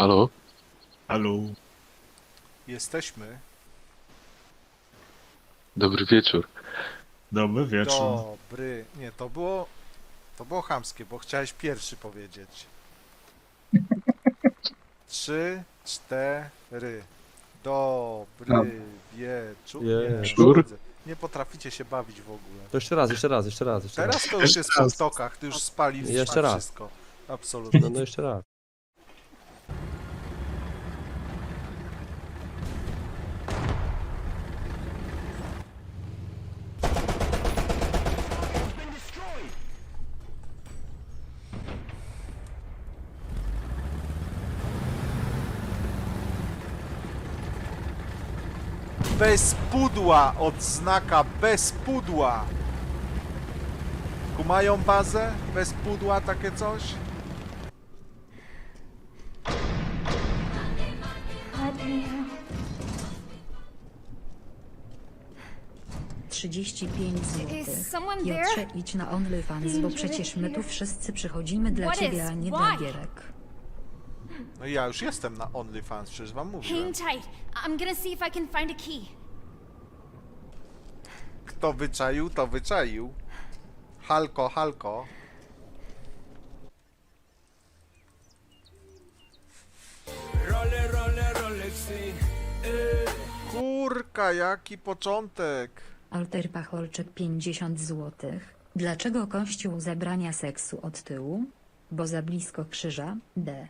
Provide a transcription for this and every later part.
Halo? Halo. Jesteśmy. Dobry wieczór. Dobry wieczór. Dobry. Nie, to było. To było chamskie, bo chciałeś pierwszy powiedzieć. Trzy, cztery. Dobry wieczór. Wieczór. Nie, potraficie się bawić w ogóle. To jeszcze raz, jeszcze raz, jeszcze raz, jeszcze raz. Teraz to już jest po stokach, ty już spali Jeszcze raz. wszystko. Absolutnie. No, no jeszcze raz. Bez pudła, odznaka bez pudła. Kumają bazę? Bez pudła takie coś? Trzydzieści zł. Is someone there? Piotrze, idź na OnlyFans, bo przecież my tu wszyscy przychodzimy dla What ciebie, a nie Why? dla gierek. No i ja już jestem na OnlyFans, przecież wam mówiłem. Hang tight. I'm gonna see if I can find a key. Kto wyczaił, to wyczaił. Halko, halko. Kurka, jaki początek. Alter Pacholczyk 50 zł. Dlaczego kościół zabrania seksu od tyłu? Bo za blisko krzyża? D.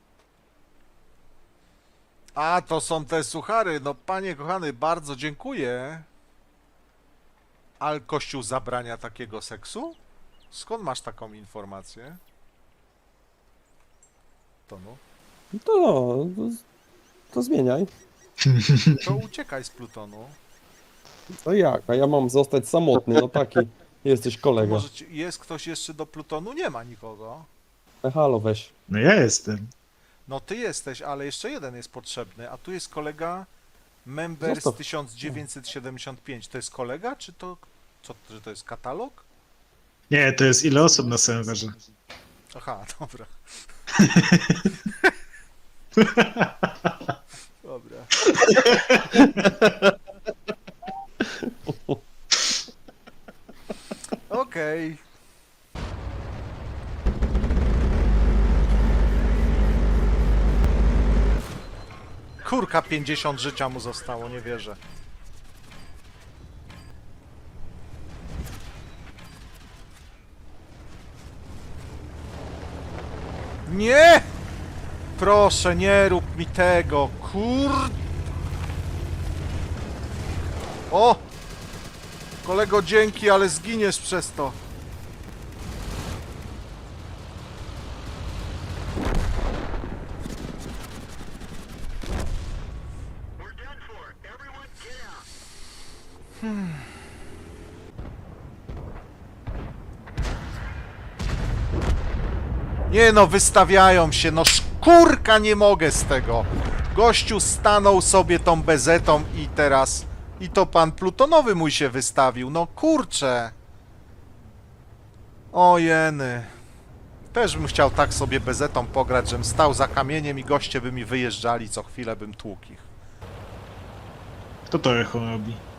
A, to są te suchary. No, panie kochany, bardzo dziękuję. Al Kościół zabrania takiego seksu? Skąd masz taką informację? To no. No to no, to, to zmieniaj. To uciekaj z Plutonu. No jak, a ja mam zostać samotny, no taki jesteś kolega. Może ci- jest ktoś jeszcze do Plutonu? Nie ma nikogo. E, Halo, weź. No ja jestem. No ty jesteś, ale jeszcze jeden jest potrzebny, a tu jest kolega Members Zostaw. 1975. To jest kolega, czy to, co, czy to jest katalog? Nie, to jest ile osób na serwerze? Aha, dobra. dobra. Okej. Kurka 50 życia mu zostało, nie wierzę. Nie! Proszę, nie rób mi tego, kur... O! Kolego, dzięki, ale zginiesz przez to. Nie no, wystawiają się, no szkurka nie mogę z tego. Gościu stanął sobie tą bezetą i teraz... I to pan plutonowy mój się wystawił, no kurcze. O jeny. Też bym chciał tak sobie bezetą pograć, żebym stał za kamieniem i goście by mi wyjeżdżali, co chwilę bym tłukł ich. Kto to echo robi?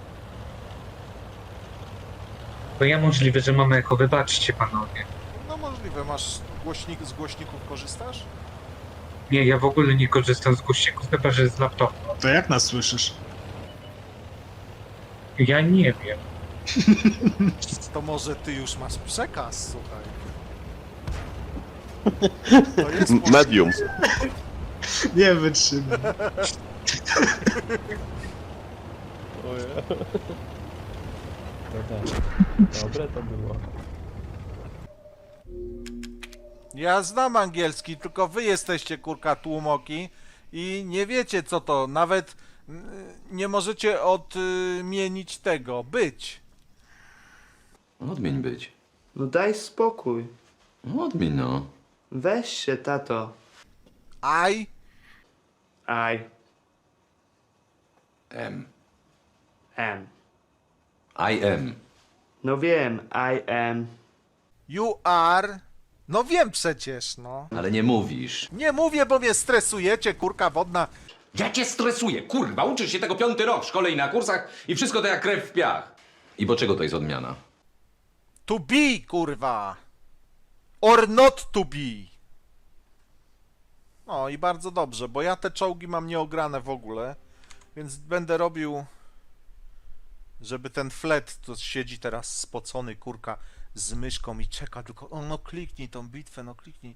To ja możliwe, że mamy echo, wybaczcie panowie. No możliwe, masz głośnik, z głośników korzystasz? Nie, ja w ogóle nie korzystam z głośników, chyba że z laptopa. To jak nas słyszysz? Ja nie wiem. To może ty już masz przekaz, słuchaj. To jest Medium. Nie wytrzymam. Dobre to było. Ja znam angielski, tylko wy jesteście kurka tłumoki i nie wiecie co to. Nawet mm, nie możecie odmienić tego. Być. Odmień być. No daj spokój. No Odmień no. Weź się, tato. I, I M. am. I am. No wiem, I am. you are, No wiem przecież, no. Ale nie mówisz. Nie mówię, bo mnie stresujecie, kurka wodna. Ja cię stresuję, kurwa, uczysz się tego piąty rok w szkole i na kursach i wszystko to jak krew w piach. I bo czego to jest odmiana? To be, kurwa. Or not to be. No i bardzo dobrze, bo ja te czołgi mam nieograne w ogóle, więc będę robił, żeby ten flet, to siedzi teraz spocony, kurka, z myszką i czeka tylko, o no kliknij tą bitwę, no kliknij.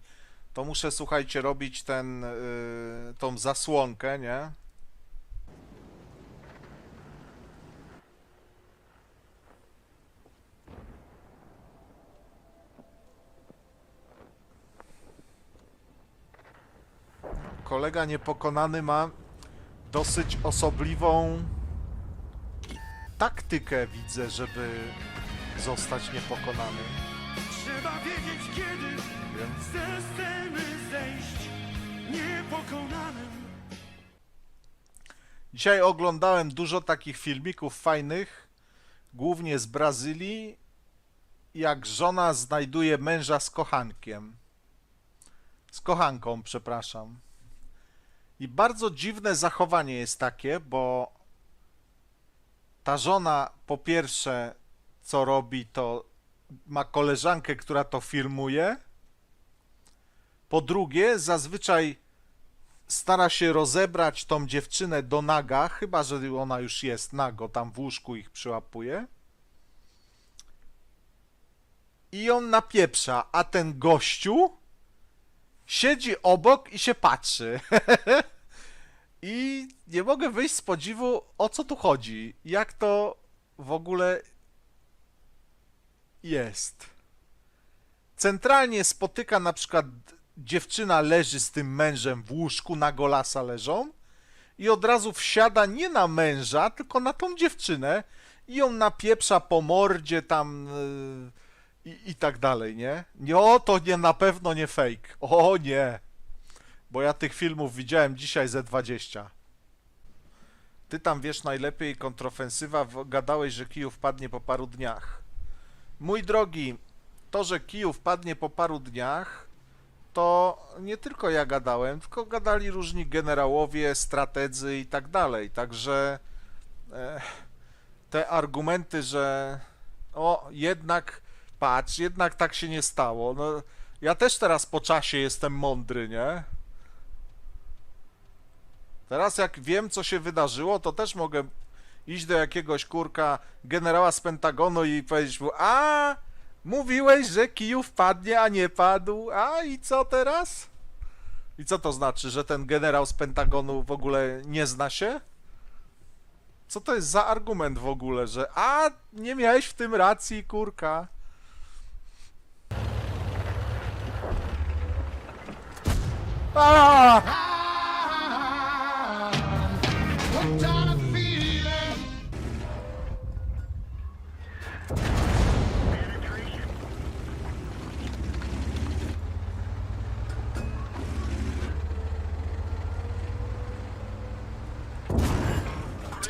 To muszę, słuchajcie, robić ten, yy, tą zasłonkę, nie? kolega niepokonany ma dosyć osobliwą taktykę, widzę, żeby zostać niepokonany. Trzeba wiedzieć kiedy ze sceny zejść niepokonanym. dzisiaj oglądałem dużo takich filmików fajnych, głównie z Brazylii, jak żona znajduje męża z kochankiem. Z kochanką, przepraszam. I bardzo dziwne zachowanie jest takie, bo ta żona po pierwsze, co robi, to ma koleżankę, która to filmuje. Po drugie, zazwyczaj stara się rozebrać tą dziewczynę do naga, chyba że ona już jest nago, tam w łóżku ich przyłapuje. I ją napieprza, a ten gościu siedzi obok i się patrzy. I nie mogę wyjść z podziwu, o co tu chodzi. Jak to w ogóle jest. Centralnie spotyka na przykład dziewczyna leży z tym mężem w łóżku, na golasa leżą i od razu wsiada nie na męża, tylko na tą dziewczynę i ją napieprza po mordzie tam yy, i, i tak dalej, nie? Nie, o, to nie, na pewno nie fake. O nie. Bo ja tych filmów widziałem dzisiaj ze 20. Ty tam wiesz najlepiej, kontrofensywa, gadałeś, że Kijów padnie po paru dniach. Mój drogi, to, że Kijów padnie po paru dniach, to nie tylko ja gadałem, tylko gadali różni generałowie, strategzy i tak dalej. Także e, te argumenty, że o, jednak patrz, jednak tak się nie stało. No, ja też teraz po czasie jestem mądry, nie? Teraz jak wiem, co się wydarzyło, to też mogę iść do jakiegoś kurka generała z Pentagonu i powiedzieć mu, a mówiłeś, że Kijów padnie, a nie padł, a i co teraz? I co to znaczy, że ten generał z Pentagonu w ogóle nie zna się? Co to jest za argument w ogóle, że a nie miałeś w tym racji, kurka? A!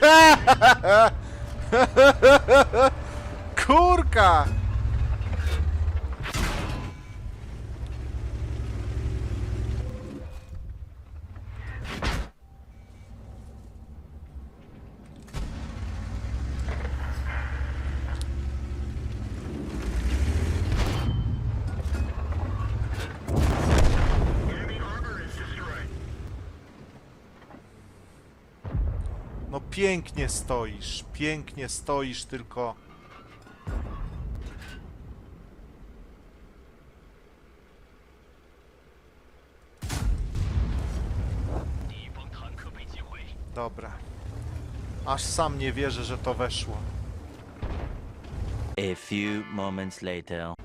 Kurka! No pięknie stoisz, pięknie stoisz, tylko... Dobra. Aż sam nie wierzę, że to weszło. A few moments later.